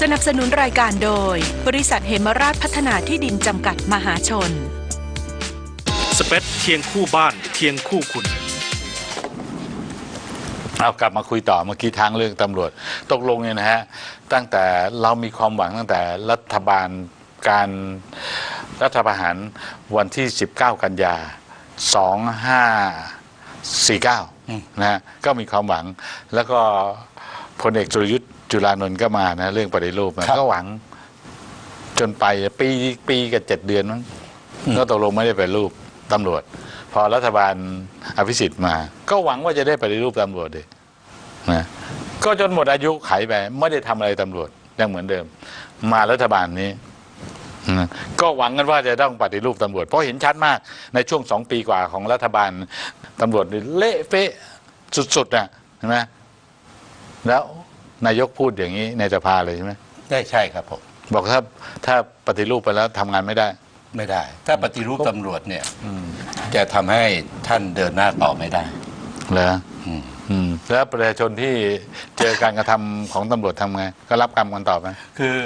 สนับสนุนรายการโดย บริษัทเหมราชพัฒนาที่ดินจำกัดมหาชน สเปซเคียงคู่บ้านเคียงคู่คุณ เอากลับมาคุยต่อเมื่อกี้ทางเรื่องตำรวจตกลงเนี่ยนะฮะ ตั้งแต่เรามีความหวังตั้งแต่รัฐบาลการรัฐประหารวันที่ 19 กันยา 2549 นะฮะก็มีความหวังแล้วก็ พลเอกจุลยุทธ์จุลานนท์ก็มานะเรื่องปฏิรูปนะครับ ก็หวัง จนไปปีปีกับเจ็ดเดือนมั้งก็ตกลงไม่ได้ไปฏิรูปตำรวจ พอรัฐบาลอภิสิทธิ์มา ก็หวังว่าจะได้ปฏิรูปตำรวจเลยนะก็จนหมดอายุไขไปไม่ได้ทำอะไรตำรวจยังเหมือนเดิม มารัฐบาลนี้นะก็หวังกันว่าจะต้องปฏิรูปตำรวจ เพราะเห็นชัดมากในช่วงสองปีกว่าของรัฐบาลตำรวจนี่เละเฟะสุดๆนะเห็นไหม แล้วนายกพูดอย่างนี้ในสภาเลยใช่ไหมได้ใช่ครับผมบอกถ้าถ้าปฏิรูปไปแล้วทำงานไม่ได้ ไม่ได้ ถ้าปฏิรูปตำรวจเนี่ยจะทำให้ท่านเดินหน้าต่อไม่ได้ เหรออืม อืม แล้วประชาชนที่เจอการกระทำของตำรวจทำไง ก็รับกรรมกันต่อไปคือ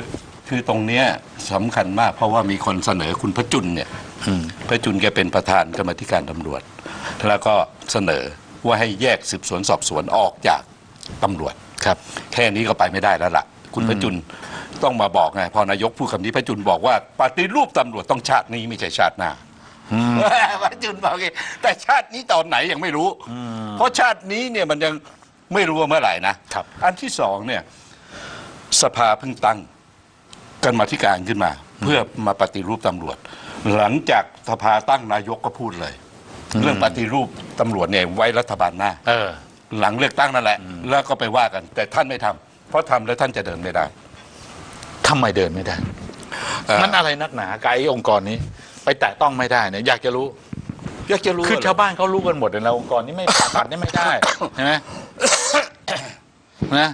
คือตรงเนี้ยสำคัญมากเพราะว่ามีคนเสนอคุณพระจุลเนี่ย อืม พระจุลแกเป็นประธานกรรมาธิการตำรวจ แล้วก็เสนอว่าให้แยกสืบสวนสอบสวนออกจากตำรวจ ครับ แค่นี้ก็ไปไม่ได้แล้วล่ะ คุณพระจุลต้องมาบอกไงพอนายกพูดคำนี้พระจุลบอกว่าปฏิรูปตำรวจต้องชาตินี้ไม่ใช่ชาติหน้าพระจุลบอกไงแต่ชาตินี้ตอนไหนยังไม่รู้ เพราะชาตินี้เนี่ยมันยังไม่รู้ว่าเมื่อไหร่นะครับ อันที่สองเนี่ยสภาเพิ่งตั้งกันมาธิการขึ้นมา เพื่อมาปฏิรูปตำรวจ หลังจากสภาตั้งนายกก็พูดเลย เรื่องปฏิรูปตำรวจเนี่ยไว้รัฐบาลหน้าเออ หลังเลือกตั้งนั่นแหละ แล้วก็ไปว่ากัน แต่ท่านไม่ทำเพราะทำแล้วท่านจะเดินไม่ได้ ทำไมเดินไม่ได้ เอ่อ มันอะไรนักหนากับไอ้องค์กรนี้ ไปแตะต้องไม่ได้เนี่ยอยากจะรู้ อยากจะรู้คือเหรชาวบ้านเขารู้กันหมดเลยนะองค์กรนี้ไม่ผ่าตัดนี่ไม่ได้ ใช่ไหมนะ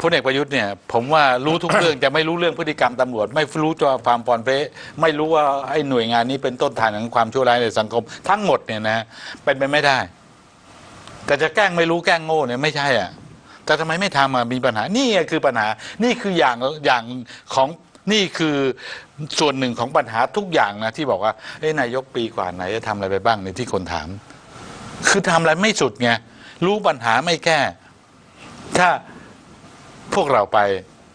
พลเอกประยุทธ์เนี่ย ผมว่ารู้ทุกเรื่องจะไม่รู้เรื่องพฤติกรรมตำรวจ ไม่รู้ตัวความปลอนเป๊ะไม่รู้ว่าไอ้หน่วยงานนี้เป็นต้นทานของความชั่วร้ายในสังคม ทั้งหมดเนี่ยนะเป็นไปไม่ได้ แต่จะแกล้งไม่รู้แกล้งโง่เนี่ยไม่ใช่อะแต่ทำไมไม่ทำอะมีปัญหา นี่คือปัญหานี่คืออย่างอย่างของนี่คือส่วนหนึ่งของปัญหาทุกอย่างนะที่บอกว่าเอ้นายกปีกว่าไหนจะทำอะไรไปบ้างในที่คนถาม คือทำอะไรไม่สุดไงรู้ปัญหาไม่แก้ ถ้าพวกเราไป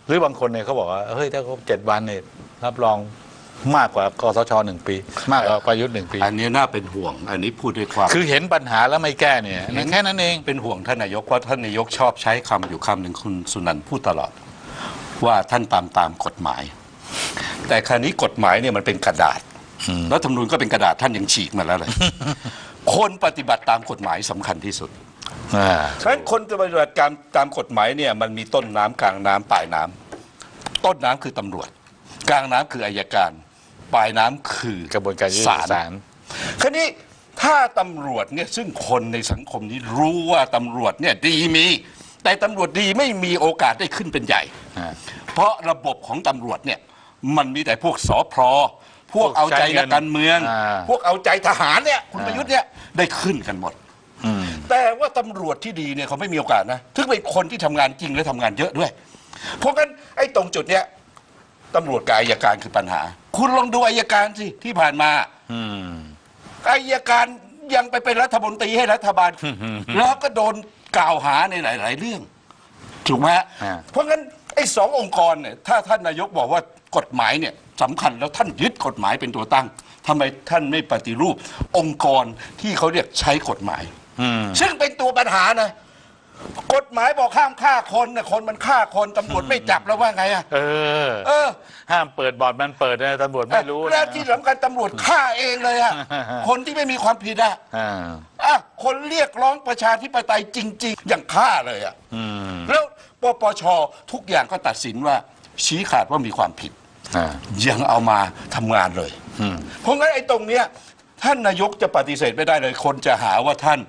หรือบางคนเนี่ยเขาบอกว่าเฮ้ยถ้าครบเจ็ดวันเนี่ยรับรอง มากกว่าคอสชหนึ่งปี มากกว่าประยุทธ์หนึ่งปี อันนี้น่าเป็นห่วง อันนี้พูดด้วยความ คือเห็นปัญหาแล้วไม่แก้เนี่ยแค่นั้นเองเป็นห่วงท่านนายกเพราะท่านนายกชอบใช้คำอยู่คำหนึ่งคุณสุนันท์พูดตลอด ว่าท่านตามตามกฎหมาย แต่คราวนี้กฎหมายเนี่ยมันเป็นกระดาษแล้วธรรมนูญก็เป็นกระดาษท่านยังฉีกมาแล้วเลยคนปฏิบัติตามกฎหมายสำคัญที่สุดอ่าฉะนั้นคนจะปฏิบัติการตามกฎหมายเนี่ยมันมีต้นน้ำกลางน้ำปลายน้ำต้นน้ำคือตำรวจ กลางน้ำคืออายการ ปลายน้ำคือกระบวนการยุติธรรมศาล คราวนี้ถ้าตำรวจเนี่ยซึ่งคนในสังคมนี้รู้ว่าตำรวจเนี่ยดีมี แต่ตำรวจดีไม่มีโอกาสได้ขึ้นเป็นใหญ่อ่าเพราะระบบของตำรวจเนี่ยมันมีแต่พวกสอพรพวกเอาใจนักการเมือง อ่า พวกเอาใจทหารเนี่ยคุณอ่าประยุทธ์เนี่ยได้ขึ้นกันหมด อืม แต่ว่าตำรวจที่ดีเนี่ยเขาไม่มีโอกาสนะ ถึงเป็นคนที่ทำงานจริงและทำงานเยอะด้วย เพราะงั้นไอ้ตรงจุดเนี้ย ตำรวจกับอายการคือปัญหา คุณลองดูอายการสิที่ผ่านมาอืมอายการยังไปเป็นรัฐมนตรีให้รัฐบาล แล้วก็โดนกล่าวหาในหลาย ๆ เรื่อง ถูกไหมฮะอ่าเพราะงั้นไอ้สององค์กรเนี่ยถ้าท่านนายกบอกว่ากฎหมายเนี่ยสำคัญแล้วท่านยึดกฎหมายเป็นตัวตั้งทำไมท่านไม่ปฏิรูปองค์กรที่เขาเรียกใช้กฎหมายอืมซึ่งเป็นตัวปัญหานะ กฎหมายบอกห้ามฆ่าคนนะคนมันฆ่าคนตำรวจไม่จับแล้วว่าไงอะเออ เออห้ามเปิดบอร์ดมันเปิดนะตำรวจไม่รู้นะ แล้วที่สำคัญตำรวจฆ่าเองเลยอะคนที่ไม่มีความผิดอะอ่าอะคนเรียกร้องประชาธิปไตยจริง ๆ อย่างฆ่าเลยอะอืมแล้วปปชทุกอย่างก็ตัดสินว่า ชี้ขาดว่ามีความผิด อ่า ยังเอามาทำงานเลย อืม เพราะงั้นไอ้ตรงเนี้ยท่านนายกจะปฏิเสธไม่ได้เลย คนจะหาว่าท่าน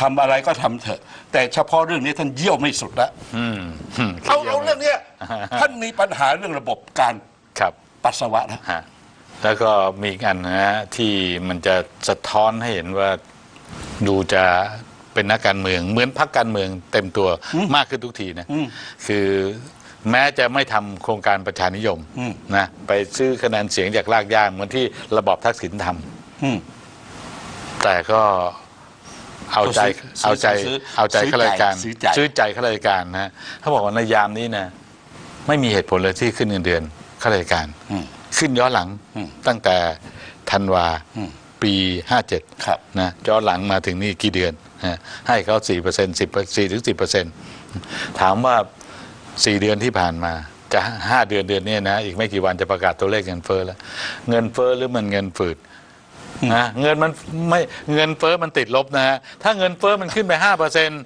ทำอะไรก็ทำเถอะ แต่เฉพาะเรื่องนี้ท่านเยี่ยวไม่สุดแล้วอืมอืมเอาเอาเรื่องเนี้ยท่านมีปัญหาเรื่องระบบการครับปัสสาวะนะฮะแล้วก็มีอีกอันนะฮะที่มันจะสะท้อนให้เห็นว่าดูจะเป็นนักการเมือง เหมือนพรรคการเมืองเต็มตัวมากขึ้นทุกทีนะอืมคือแม้จะไม่ทำโครงการประชานิยมอืมนะไปซื้อคะแนนเสียงจากรากหญ้าเหมือนที่ระบอบทักษิณทำ อืม แต่ก็ เอาใจซื้อเอาใจซื้อเอาใจซื้อข้าราชการซื้อใจซื้อใจข้าราชการนะเขาบอกว่าในยามนี้นะไม่มีเหตุผลเลยที่ขึ้นเงินเดือนข้าราชการ อืม ขึ้นย้อนหลังอืม ตั้งแต่ธันวาอืมปีห้าเจ็ดครับ นะย้อนหลังมาถึงนี่กี่เดือนนะให้เขาสี่เปอร์เซ็นต์สิบสี่ถึงสิบเปอร์เซ็นต์ถามว่าสี่เดือนที่ผ่านมาจะห้าเดือนเดือนเนี้นะอีกไม่กี่วันจะประกาศตัวเลขเงินเฟ้อแล้ว เงินเฟ้อหรือมันเงินฝืด นะเงินมันไม่เงินเฟ้อมันติดลบนะฮะถ้าเงินเฟ้อมันขึ้นไปห้าเปอร์เซ็นต์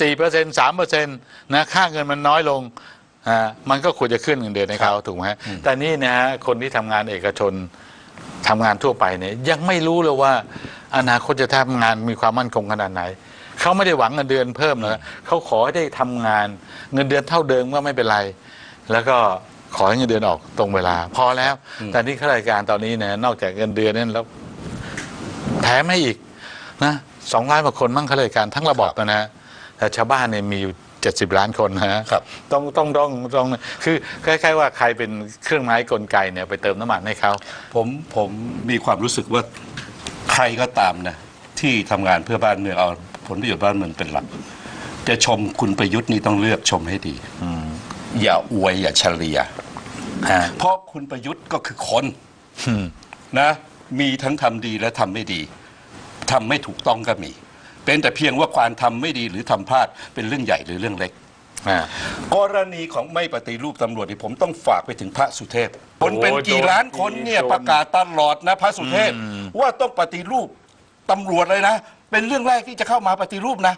สี่เปอร์เซ็นต์สามเปอร์เซ็นต์นะค่าเงินมันน้อยลงอ่ามันก็ควรจะขึ้นเงินเดือนให้เขาถูกไหมฮะแต่นี่นะฮะคนที่ทำงานเอกชนทำงานทั่วไปเนี่ยยังไม่รู้เลยว่า อนาคตจะทำงานมีความมั่นคงขนาดไหนเขาไม่ได้หวังเงินเดือนเพิ่มนะเขาขอให้ได้ทำงาน เงินเดือนเท่าเดิมก็ไม่เป็นไร แล้วก็ขอให้เงินเดือนออกตรงเวลา พอแล้ว แต่นี่ข้าราชการตอนนี้เนี่ยนอกจากเงินเดือนนั้นแล้ว แถมให้อีกนะสองล้านกว่าคนมั่งข้าราชการทั้งระบบนะฮะแต่ชาวบ้านเนี่ยมีอยู่เจ็ดสิบล้านคนนะฮะครับต้องต้องต้องต้องคือคล้ายๆว่าใครเป็นเครื่องไม้กลไกเนี่ยไปเติมน้ำมันให้เขาผมผมมีความรู้สึกว่าใครก็ตามนะที่ทำงานเพื่อบ้านเมืองเอาผลประโยชน์บ้านเมืองเป็นหลัก จะชมคุณประยุทธ์นี่ต้องเลือกชมให้ดีอย่าอวยอย่าเฉลี่ยฮะเพราะคุณประยุทธ์ก็คือคนอืมนะ มีทั้งทำดีและทำไม่ดีทำไม่ถูกต้องก็มี เป็นแต่เพียงว่าความทำไม่ดีหรือทำพลาดเป็นเรื่องใหญ่หรือเรื่องเล็กอ่ากรณีของไม่ปฏิรูปตำรวจนี่ผมต้องฝากไปถึงพระสุเทพคนเป็นโอ้ยกี่ล้านคนเนี่ยโดนประกาศตลอดนะพระสุเทพอืมว่าต้องปฏิรูปตำรวจเลยนะ เป็นเรื่องแรกที่จะเข้ามาปฏิรูปนะ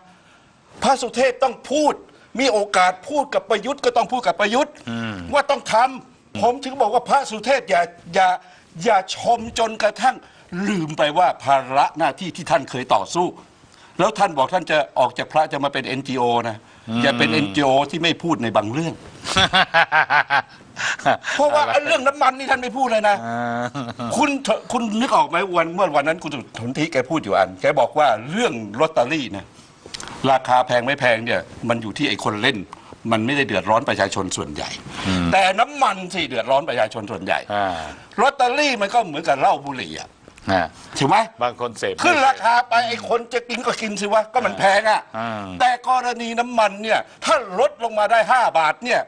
พระสุเทพต้องพูด มีโอกาสพูดกับประยุทธ์ก็ต้องพูดกับประยุทธ์ว่าต้องทำผมถึงบอกว่าพระสุเทพอย่าอย่า อย่าชมจนกระทั่งลืมไปว่าภาระหน้าที่ที่ท่านเคยต่อสู้ แล้วท่านบอกท่านจะออกจากพระจะมาเป็น NGO นะอย่าเป็น NGO ที่ไม่พูดในบางเรื่อง เพราะว่าไอ้เรื่องน้ำมันนี่ท่านไม่พูดเลยนะอ่าคุณเถอะคุณนึกออกไหมวันเมื่อวันนั้นคุณสนธิแกพูดอยู่อัน แกบอกว่าเรื่องลอตเตอรี่เนี่ยราคาแพงไม่แพงเนี่ย มันอยู่ที่ไอ้คนเล่น มันไม่ได้เดือดร้อนประชาชนส่วนใหญ่ แต่น้ำ มันสิเดือดร้อนประชาชนส่วนใหญ่อ่าลอตเตอรี่มันก็เหมือนกับเหล้าบุหรี่อะอ่าถูกไหมบางคนเสพ ขึ้นราคาไปไอ้คนจะกินก็กินสิวะก็มันแพงอะอ่า แต่กรณีน้ำมันเนี่ยถ้าลดลงมาได้ 5 บาทเนี่ย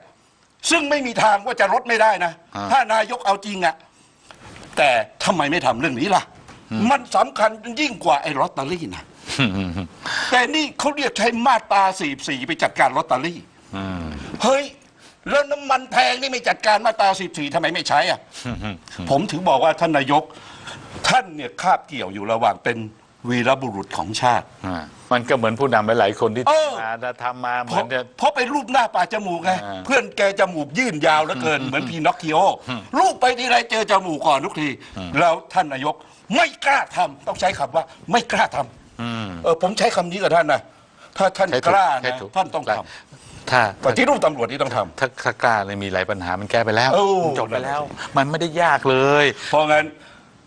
ซึ่งไม่มีทางว่าจะลดไม่ได้นะ ถ้านายกเอาจริงอะแต่ทำไมไม่ทำเรื่องนี้ล่ะ มันสำคัญยิ่งกว่าไอ้ลอตเตอรี่นะ แต่นี่เขาเรียกใช้มาตรา44ไปจัดการลอตเตอรี่อืมเฮ้ย แล้วน้ำมันแพงนี่ไม่จัดการมาตรา44ทำไมไม่ใช้อะ ผมถึงบอกว่าท่านนายก ท่านเนี่ยคาบเกี่ยวอยู่ระหว่างเป็นวีรบุรุษของชาติ อ่ามันก็เหมือนผู้นำหลายๆคนที่เออทำมาแต่ทำมาเหเพมือราะนจะ เพราะไปรูปหน้าปาจมูกไง อ่า เพื่อนแกจมูกยื่นยาวเหลือเกิน เหมือนพีนอคคิโอรูปไปทีไรเจอจมูกก่อนทุกที แล้วท่านนายกไม่กล้าทำต้องใช้คำว่า ไม่กล้าทำอืม เออผมใช้คำนี้กับท่านนะถ้าท่านใช้ถูกล้าใช้นะถูกท่านต้องท ถ้าำปฏิรูปตำรวจนี่ต้องทำถ้าถ้ากล้าเลยมีหลายปัญหามันแก้ไปแล้วโอ้มันจบไปแล้ว มันไม่ได้ยากเลย เพราะงั้น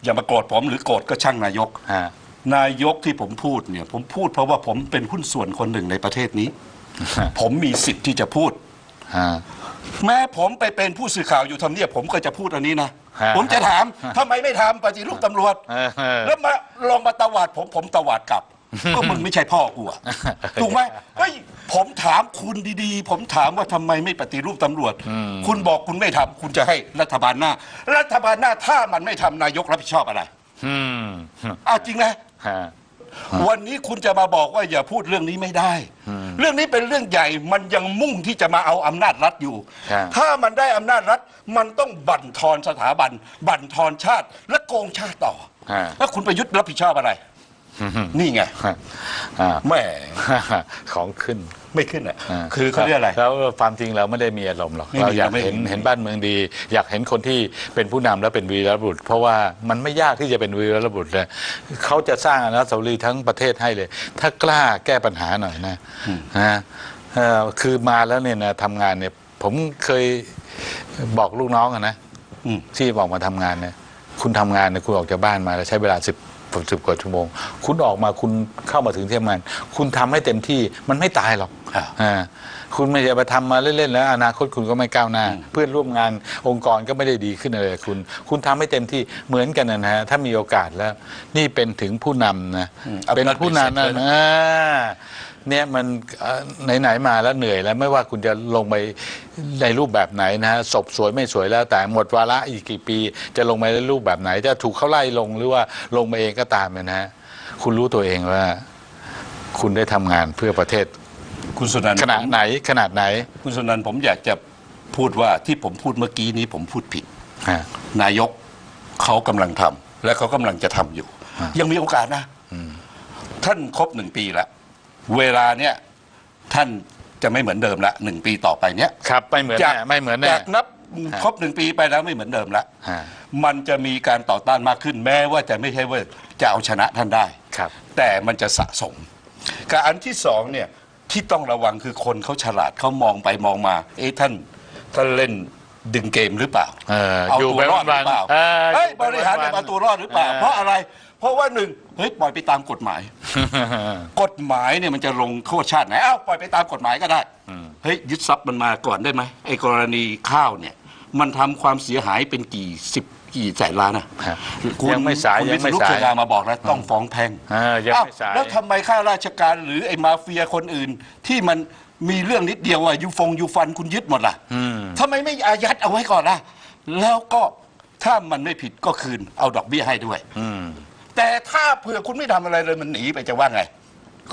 อย่ามาโกรธผมหรือโกรธก็ช่างนายก ฮะ นายกที่ผมพูดเนี่ย ผมพูดเพราะว่าผมเป็นหุ้นส่วนคนหนึ่งในประเทศนี้ผมมีสิทธิ์ที่จะพูด ฮะ แม้ผมไปเป็นผู้สื่อข่าวอยู่ทำเนียบผมก็จะพูดอันนี้นะ ฮะผมจะถามทำไมไม่ทำปฏิรูปตำรวจ เออเออแล้วมาลองมาตวาดผมผมตวาดกลับ ก็มึงไม่ใช่พ่อกูอะถูกไหมเฮ้ยผมถามคุณดีๆ ผมถามว่าทำไมไม่ปฏิรูปตำรวจ คุณบอกคุณไม่ทำคุณจะให้รัฐบาลหน้า รัฐบาลหน้าถ้ามันไม่ทำนายกรับผิดชอบอะไรอืมอ้าวจริงนะ ฮะ วันนี้คุณจะมาบอกว่าอย่าพูดเรื่องนี้ไม่ได้ เรื่องนี้เป็นเรื่องใหญ่ มันยังมุ่งที่จะมาเอาอำนาจรัฐอยู่ ครับ ถ้ามันได้อำนาจรัฐ มันต้องบั่นทอนสถาบัน บั่นทอนชาติ และโกงชาติต่อ ฮะ แล้วคุณประยุทธ์รับผิดชอบอะไร นี่ไงฮะอ่าแหม่ของขึ้นไม่ขึ้นอะาคือเขาเรียกอะไรแล้วความจริงเราไม่ได้มีอารมณ์หรอกไม่มีเราอยากไม่มีเห็นเห็นบ้านเมืองดี อยากเห็นคนที่เป็นผู้นำแล้วเป็นวีรบุรุษ เพราะว่ามันไม่ยากที่จะเป็นวีรบุรุษเลยเขาจะสร้างอนุสาวรีย์ทั้งประเทศให้เลย ถ้ากล้าแก้ปัญหาหน่อยนะนะเอ่อคือมาแล้วเนี่ยนะทำงานเนี่ยผมเคยบอกลูกน้องอะนะอืมที่บอกมาทำงานเนี่ยคุณทำงานเนี่ยคุณออกจากบ้านมาแล้วใช้เวลาสิบ สิบกว่าชั่วโมง คุณออกมาคุณเข้ามาถึงที่ทำงาน คุณทำให้เต็มที่มันไม่ตายหรอกครับอ่าคุณไม่ใช่ไปทำมาเล่นๆแล้ว อนาคตคุณก็ไม่ก้าวหน้า เพื่อนร่วมงานองค์กรก็ไม่ได้ดีขึ้นเลยคุณ คุณทำให้เต็มที่เหมือนกันนะฮะถ้ามีโอกาสแล้ว นี่เป็นถึงผู้นำนะอืมเป็นผู้นำอำนานะจพิ เศษเลยนะอ่าเนี่ยมันเอ่อไหนๆมาแล้วเหนื่อยแล้วไม่ว่าคุณจะลงไปในรูปแบบไหนนะฮะศพสวยไม่สวยแล้วแต่หมดวาระอีกกี่ปี จะลงไปในรูปแบบไหน จะถูกเขาไล่ลงหรือว่าลงมาเองก็ตามเนี่ยนะฮะคุณรู้ตัวเองว่า คุณได้ทำงานเพื่อประเทศ คุณสุนันท์ขนาดไหนขนาดไหน คุณสุนันท์ผมอยากจะพูดว่าที่ผมพูดเมื่อกี้นี้ผมพูดผิดฮะนายกเขากำลังทำและเขากำลังจะทำอยู่ฮะยังมีโอกาสนะท่านครบหนึ่งปีแล้ว เวลาเนี้ยท่านจะไม่เหมือนเดิมละหนึ่งปีต่อไปเนี้ยครับไม่เหมือนจากแน่ไม่เหมือนแน่ จากนับครบหนึ่งปีไปแล้วไม่เหมือนเดิมละฮะ มันจะมีการต่อต้านมากขึ้นแม้ว่าจะไม่ใช่ว่าจะเอาชนะท่านได้ ครับ แต่มันจะสะสมการอันที่สองเนี่ยที่ต้องระวังคือคนเขาฉลาดเขามองไปมองมา เอ๊ะท่านท่านเล่นดึงเกมหรือเปล่าเออเอาอยู่ตัวไปรอดหรือเปล่าวันๆเออเฮ้ยอยู่ไปบริหารวันๆเอาตัวรอดหรือเปล่า เออเพราะอะไร เพราะว่าหนึ่งเฮ้ยปล่อยไปตามกฎหมาย กฎหมายเนี่ยมันจะลงโทษชาติไหนเอ้าปล่อยไปตามกฎหมายก็ได้เฮ้ยยึดทรัพย์มันมาก่อนได้ไหมไอ้กรณีข้าวเนี่ย มันทำความเสียหายเป็นกี่สิบกี่แสนล้านนะฮะคุณยังไม่สายคุณยังไม่วิษณุสายเครืองามมาบอกแล้วต้องฟ้องแพ่งเออยังอ้าวไม่สายแล้วทำไมข้าราชการหรือไอ้มาเฟียคนอื่น ที่มันมีเรื่องนิดเดียวอะยูฟงยูฟันคุณยึดหมดล่ะอืมทำไมไม่อายัดเอาไว้ก่อนล่ะแล้วก็ถ้ามันไม่ผิดก็คืนเอาดอกเบี้ยให้ด้วยอืม แต่ถ้าเผื่อคุณไม่ทำอะไรเลยมันหนีไปจะว่าไง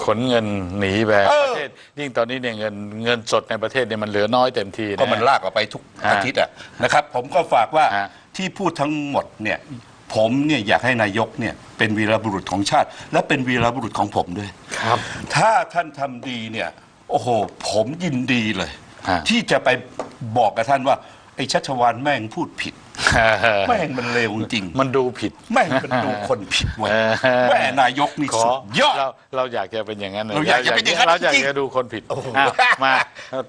ขนเงินหนีไปเอปอระเทศยิ่งตอนนี้เนี่ยเงินเงินสดในประเทศเนี่ยมันเหลือน้อยเต็มทีะก็มันลากออกไปทุกฮะอาทิตย์อะนะครับ ผมก็ฝากว่าฮะ ที่พูดทั้งหมดเนี่ยผมเนี่ยอยากให้นายกเนี่ยเป็นวีรบุรุษของชาติ และเป็นวีรบุรุษของผมด้วย ครับ ถ้าท่านทำดีเนี่ย โอ้โหผมยินดีเลย ฮะ ที่จะไปบอกกับท่านว่า ไอ้ชัชวานแม่งพูดผิด แม่งมันเลวจริง มันดูผิด แม่งเป็นดูคนผิดเว้ยเออแม่นายกนี่ขอสุดยอด เราเราอยากจะเป็นอย่างนั้นลเราอยากจะเป็นอย่างนั้นเราอยากจริงๆจะดูคนผิดโอ้โหอะมา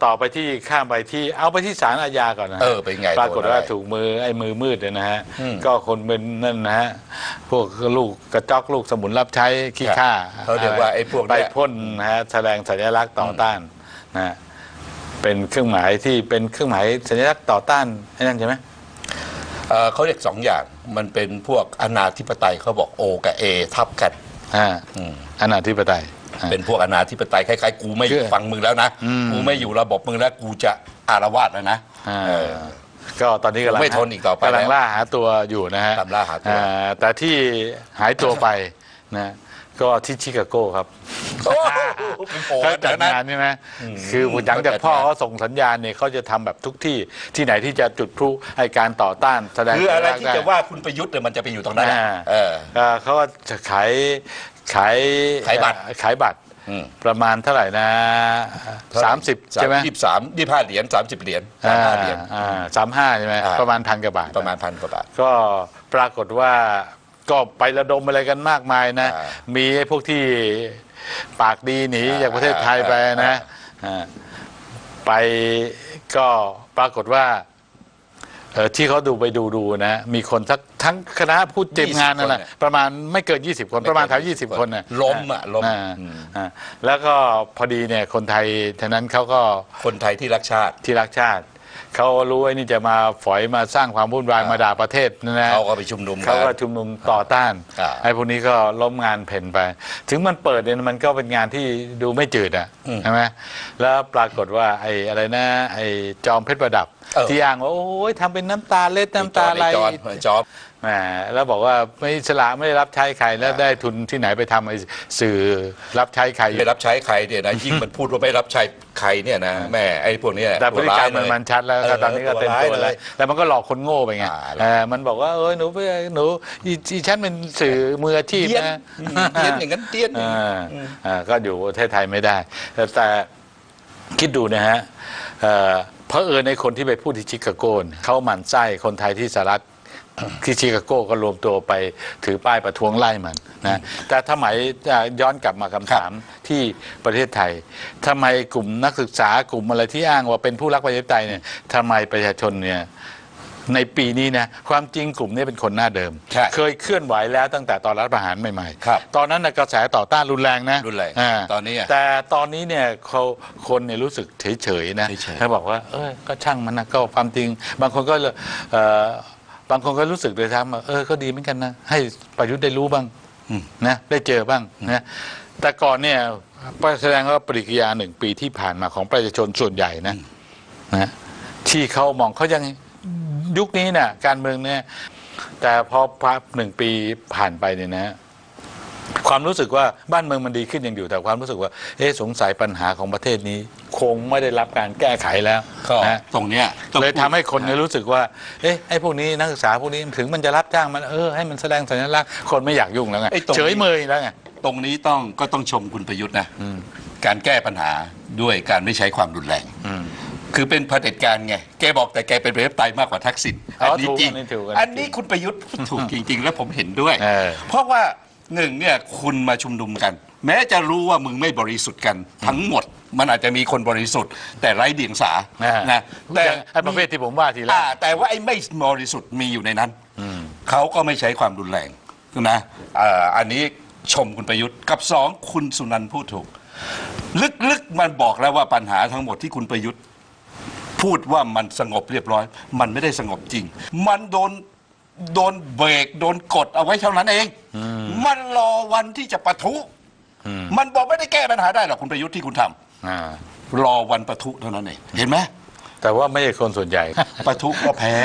ต่อไปที่ข้ามไปที่เอาไปที่ศาลอาญาก่อนนะเออเป็นไงปรากฏโดนอะไรว่าถูกมือไอ้มือมืดเนี่ยนะฮะอืมก็คนเป็นนั่นนะฮะพวกลูกกระจอกลูกสมุนรับใช้ขี้ข้าเขาเรียกว่าไอ้พวกไปเนี้ยพ่นนะฮะแสดงสัญลักษณ์ต่อต้านนะฮะ เป็นเครื่องหมายที่เป็นเครื่องหมายสัญลักษณ์ต่อต้านไอ้นั่นใช่ไหมเอ่อเขาเรียกสองอย่างมันเป็นพวกอนาธิปไตยเขาบอกโอกับเอทับกันอ่าอืมอนาธิปไตยอ่าเป็นพวกอนาธิปไตยคล้ายๆ กูไม่คือฟังมึงแล้วนะ อืม กูไม่อยู่ระบบมึงแล้วกูจะอารวาสแล้วนะอ่าเออ ก็ตอนนี้กำลังไม่ทนอีกต่อไปกำลังแล้วล่าหาตัวอยู่นะฮะตามล่าหาตัว อ่แต่ที่หายตัวไปนะ ก็ที่ชิคาโกครับโอ้โหเป็นโผล่เขาจัเดี๋ดยวนะงานใช่ไหมอืมคือหลังจากเขาจัดพ่องานเขาส่งสัญญาณเนี่ยเขาจะทำแบบทุกที่ที่ไหนที่จะจุดพลุไอการต่อต้านแสดงคืออะไรสัญลักษณ์ที่ด้จะว่าคุณประยุทธ์เนี่ยมันจะไปอยู่ตรงนั้นแหละอ่าเออเอ่อเขาก็จะขายขายขายบัตรเอ่อขายบัตรอืม ประมาณเท่าไหร่นะสามสิบใช่ไหมยี่สิบสามยี่สิบห้าเหรียญสามสิบเหรียญสามห้าเหรียญ สามห้าใช่ไหมอ่า ประมาณพันกว่าบาท ประมาณพันกว่าบาท ก็ปรากฏว่า ก็ไประดมอะไรกันมากมายนะ อ่ามีไอ้พวกที่ปากดีหนีอ่าจากประเทศไทยไปนะอ่าไปก็ปรากฏว่าเอ่อที่เขาดูไปดูดูนะ มีคนทั้งทั้งคณะผู้เตรียมงานนั่นแหละประมาณไม่เกิน 20 คนประมาณแถว20 คนนะล้มอะล้มอ่าอืม อ่าแล้วก็พอดีเนี่ยคนไทยทั้งนั้นเขาก็ คนไทยที่รักชาติ ที่รักชาติ เขารู้ไอ้นี่จะมาฝอยมาสร้างความวุ่นวายอ่ามมาด่าประเทศนะนะ เขาก็ไปชุมนุมเขากัก็น ชุมนุมต่อต้านอ่าไอ้พวกนี้ก็ล้มงานเพ่นไป ถึงมันเปิดเนี่ยมันก็เป็นงานที่ดูไม่จืดอะอืมใช่ไหมแล้วปรากฏว่าไอ้อะไรนะ ไอ้จอมเพชรประดับ เออ ที่อ้างว่าโอ้ยทำเป็นน้ำตาเล็ดน้ำตาไหล ไอ้จอนไอ้จอน แหมแล้วบอกว่าไม่อิสละไม่ได้รับใช้ใครแล้วได้ทุนที่ไหนไปทำไอ้สื่อรับใช้ใครไม่รับใช้ใครเนี่ยนะยิ่งมันพูดว่าไม่รับใช้ใครเนี่ยนะแม่ไอ้พวกเนี้ยแต่พฤติกรรมตัมันวายมันชัดแล้วก็ตอนนี้ก็เต็มตัวร้ายแล้ยวแล้วมันก็หลอกคนโง่ไปไงอ่าเออมันบอกว่าเอ้ยหนูไปหนูอีอีฉันเป็นสื่อมืออาชีพเตี้ยนนะอืมเตี้ยนอย่างนั้นเตี้ยนอย่างอ่านี้อ่าก็อยู่ประเทศไทยไม่ได้ แต่แต่คิดดูนะฮะเอ่อเพราะเออในคนที่ไปพูดที่ชิคาโกเนี่ยเขาหมั่นไส้คนไทยที่สหรัฐ ที่ชิคาโกก็รวมตัวไปถือป้ายประท้วงไล่มันนะแต่ทำไมอ่าย้อนกลับมาคำถามที่ประเทศไทยทำไมกลุ่มนักศึกษากลุ่มอะไรที่อ้างว่าเป็นผู้รักประชาธิปไตยเนี่ยทำไมประชาชนเนี่ยในปีนี้นะความจริงกลุ่มนี้เป็นคนหน้าเดิมใช่เคยเคลื่อนไหวแล้วตั้งแต่ตอนรัฐประหารใหม่ครับตอนนั้นนะกระแสต่อต้านรุนแรงนะรุนแรงาตอนนี้อะแต่ตอนนี้เนี่ยเขาคนเนี่ยรู้สึกเฉยๆนะเฉยๆเขาบอกว่าเออก็ช่างมันนะก็ความจริง บางคนก็เลยเอ่อ บางคนก็รู้สึกเลยทั้งว่าเออก็ดีเหมือนกันนะ ให้ประยุทธ์ได้รู้บ้างอืมนะได้เจอบ้างนะแต่ก่อนเนี่ยแสดงว่าปริกิริยาหนึ่งปีที่ผ่านมาของประชาชนส่วนใหญ่นะนะที่เขามองเขายังยุคนี้น่ะการเมืองเนี่ยแต่พอพับหนึ่งปีผ่านไปเนี่ยนะ ความรู้สึกว่าบ้านเมืองมันดีขึ้นยังอยู่แต่ความรู้สึกว่าเอ๊ะสงสัยปัญหาของประเทศนี้ คงไม่ได้รับการแก้ไขแล้วก็นะตรงเนี้ยต้องเลยทำให้คนพูดเนี่ยรู้สึกว่าเอ๊ะไอ้พวกนี้นักศึกษาพวกนี้ถึงมันจะรับจ้างมันเออให้มันแสดงสัญลักษณ์คนไม่อยากยุ่งแล้วไงไอ้ตรงนี้ เฉยเมยแล้วไง ตรงนี้ต้องก็ต้องชมคุณประยุทธ์นะการแก้ปัญหาด้วยการไม่ใช้ความรุนแรง อืม คือเป็นเผด็จการไง แกบอกแต่แกเป็นประชาธิปไตยมากกว่าทักษิณอ๋อนี้ถูกจริงอันนี้ถูกอันนี้อันนี้คุณประยุทธ์พูดถูกจริง ๆ แล้วผมเห็นด้วย เออเพราะว่า หนึ่งเนี่ยคุณมาชุมนุมกัน แม้จะรู้ว่ามึงไม่บริสุทธิ์กัน ทั้งหมดมันอาจจะมีคนบริสุทธิ์ แต่ไร้เดียงสาอ่านะแต่อย่างไอ้ประเภทที่ผมว่าทีแรกอ่าแต่ว่าไอ้ไม่บริสุทธิ์มีอยู่ในนั้นเขาก็ไม่ใช้ความรุนแรงนะเอ่ออันนี้ชมคุณประยุทธ์กับสองคุณสุนันท์พูดถูก ลึกๆมันบอกแล้วว่าปัญหาทั้งหมดที่คุณประยุทธ์พูดว่ามันสงบเรียบร้อย มันไม่ได้สงบจริง มันโดน โดนเบรกโดนกดเอาไว้เท่านั้นเอง มันรอวันที่จะปะทุ มันบอกไม่ได้แก้ปัญหาได้หรอกคุณประยุทธ์ที่คุณทำอ่ารอวันปะทุเท่านั้นเองเห็นไหมแต่ว่าไม่ใช่คนส่วนใหญ่ปะทุก็แพ้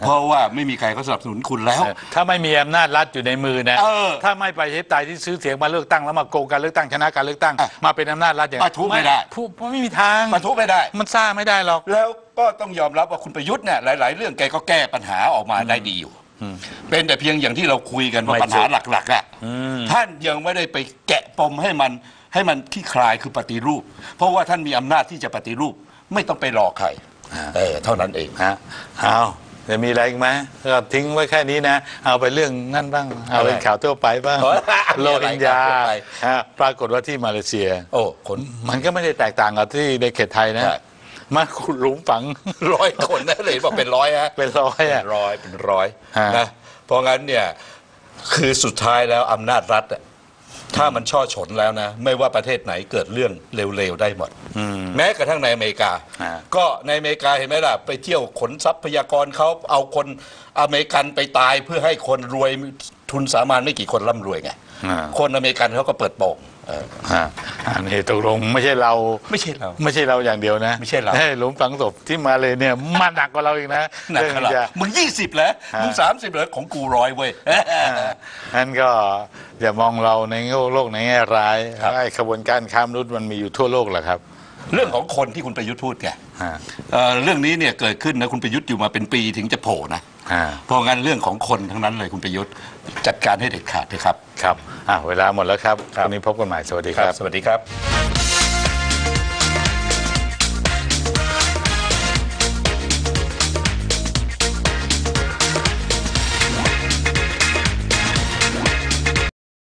เพราะว่าไม่มีใครเขาสนับสนุนคุณแล้ว ถ้าไม่มีอำนาจรัฐอยู่ในมือนะเออถ้าไม่ไปเทปไตยที่ซื้อเสียงมาเลือกตั้งแล้วมาโกงการเลือกตั้งชนะการเลือกตั้งอะมาเป็นอำนาจรัฐอย่างปะทุไม่ได้ผู้ไม่มีทางปะทุไม่ได้ มันสร้างไม่ได้หรอกแล้วก็ต้องยอมรับว่าคุณประยุทธ์เนี่ยหลาย ๆ เรื่องแกก็แก้ปัญหาออกมาได้ดีอยู่ เป็นแต่เพียงอย่างที่เราคุยกันว่าไม่ปัญหาสุดหลักๆอะมท่านยังไม่ได้ไปแกะปมให้มันให้มันที่คลายคือปฏิรูป เพราะว่าท่านมีอำนาจที่จะปฏิรูป ไม่ต้องไปรอใครเออเท่านั้นเองฮะเอาจะมีอะไรอีกไหมก็ทิ้งไว้แค่นี้นะ เอาไปเรื่องนั่นบ้าง เอาเป็นข่าวทั่วไปบ้างเออโลหิงญามีอะไรข่าวทั่วไปฮะปรากฏว่าที่มาเลเซีย โอ้คนมันก็ไม่ได้แตกต่างกับที่ในเขตไทยนะใช่ มาขุดหลุมฝัง ร้อยคนนะเลยบอกเป็นร้อยฮะเป็นร้อยเป็อะ นร้อยเป็นร้อยฮะ นะเพราะงั้นเนี่ยคือสุดท้ายแล้วอำนาจรัฐอะถ้ามันช่อฉนแล้วนะ ไม่ว่าประเทศไหนเกิดเรื่องเร็วๆได้หมด อืม แม้กระทั่งในอเมริกา ฮะ ก็ในอเมริกาเห็นไหมล่ะ ไปเที่ยวขนทรัพยากรเขาเอาคนอเมริกันไปตายเพื่อให้คนรวยทุนสามัญไม่กี่คนร่ำรวยไง อ่า คนอเมริกันเขาก็เปิดโปงเออฮะอันนี้ตกลงไม่ใช่เรา ไม่ใช่เรา ไม่ใช่เราอย่างเดียวนะไม่ใช่เรา ฮ้ยหลุมฝังศพที่มาเลยเนี่ยมันหนักกว่าเราอีกนะหนักเรื่องขนาดจะ มึงยี่สิบแล้วฮะมึงสามสิบแล้วของกูร้อยเว้ย นั่นก็อย่ามองเราในโลกในแง่ร้ายครับ ไอ้ขบวนการค้ามนุษย์มันมีอยู่ทั่วโลกแหละครับเรื่องของคนที่คุณประยุทธ์พูดไงฮะ เอ่อเรื่องนี้เนี่ยเกิดขึ้นนะคุณประยุทธ์อยู่มาเป็นปีถึงจะโผล่นะฮะ เพราะงั้นเรื่องของคนทั้งนั้นเลยคุณประยุทธ์จัดการให้เด็ดขาดเถอะครับ ครับอะเวลาหมดแล้วครับครับวันนี้พบกันใหม่สวัสดีครับ สวัสดีครับ